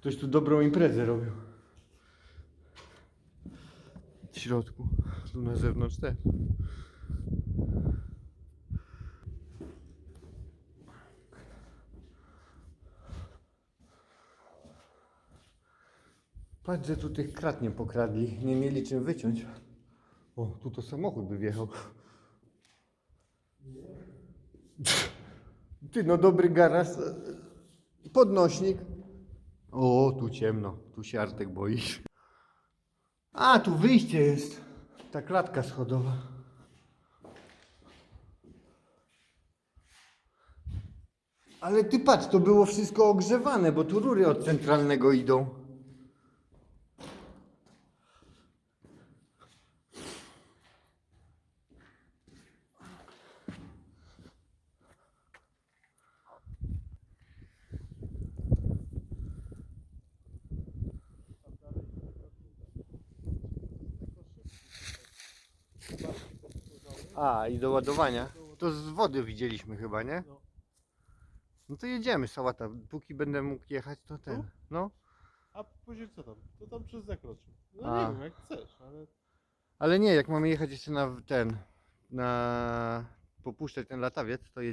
Ktoś tu dobrą imprezę robił. W środku. Tu na zewnątrz też. Patrz, że tu tych krat nie pokradli. Nie mieli czym wyciąć. O, tu to samochód by wjechał. Ty, no dobry garaż. Podnośnik. O, tu ciemno. Tu się Artek boi. A, tu wyjście jest. Ta klatka schodowa. Ale ty patrz, to było wszystko ogrzewane, bo tu rury od centralnego idą. A, i do ładowania. To z wody widzieliśmy chyba, nie? No. No to jedziemy, sałata. Póki będę mógł jechać, to ten. Tu? No. A później co tam? To tam przez zakroczy. No A. nie wiem, jak chcesz, ale Ale nie, jak mamy jechać jeszcze na ten, na popuszczać ten latawiec, to